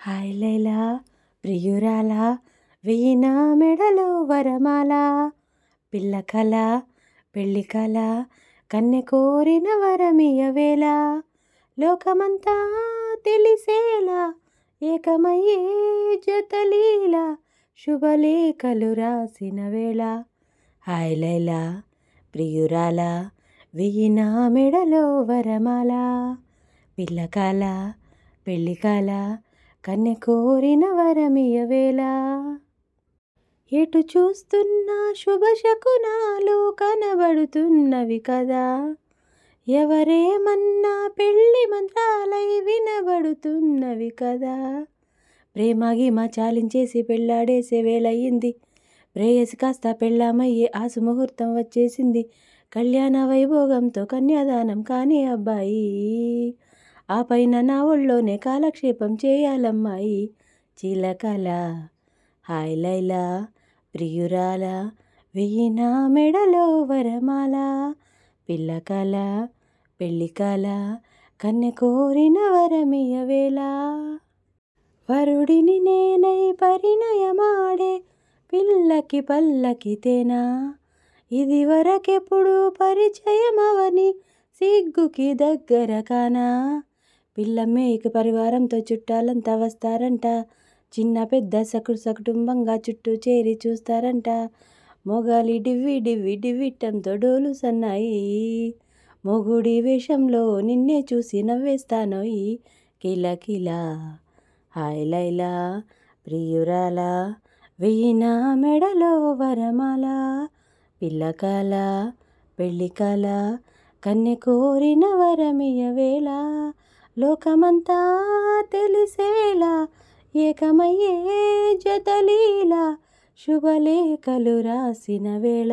Hi Laila ప్రియురాల వెయ్యి మెడలో వరమాల పిల్ల కళ పెళ్ళి కళ కన్నె కోరిన వరమియవేళ లోకమంతా తెలిసేలా ఏకమయ్యే జతలీల శుభలేఖలు రాసిన వేళ. హాయ్ లైలా ప్రియురాల వెయ్యి మెడలో వరమాల పిల్ల పెళ్ళికాల పెళ్ళి కన్నె కోరిన వరమియవేలా ఎటు చూస్తున్నా శుభశకునాలు కనబడుతున్నవి కదా. ఎవరేమన్నా పెళ్ళి మంత్రాలై వినబడుతున్నవి కదా. ప్రేమ మా చాలించేసి పెళ్ళాడేసే వేలయ్యింది ప్రేయసి కాస్త పెళ్ళామయ్యే ఆసు ముహూర్తం వచ్చేసింది. కళ్యాణ వైభోగంతో కన్యాదానం కాని అబ్బాయి ఆ పైన నా ఒళ్ళోనే కాలక్షేపం చేయాలమ్మాయి. చిలకల హాయ్ లైలా ప్రియురాల వెయ్యి నా మెడలో వరమాల. పిల్లకల పెళ్ళికల కన్నె కోరిన వరమియవేళ వరుడిని నేనై పరిణయమాడే పిల్లకి పల్లకి తేనా? ఇది వరకెప్పుడు పరిచయమవని సిగ్గుకి దగ్గర కానా? పిల్ల మేక పరివారంతో చుట్టాలంతా వస్తారంట. చిన్న పెద్ద సకుడు సకుటుంబంగా చుట్టూ చేరి చూస్తారంట. మొగాలి డివ్వి డివ్వి డివ్విట్టంతో డోలు సన్నాయి. మొగుడి వేషంలో నిన్నే చూసి నవ్వేస్తానోయి. కిలా కిలా హాయ్ లైలా ప్రియురాల వెయ్యి మెడలో వరమాల పిల్లకాల పెళ్ళికాల కన్నె కోరిన వరమియవేళ లోకమంతా తెలిసేలా ఏకమయ్యే జతలీల శుభలేఖలు రాసిన వేళ.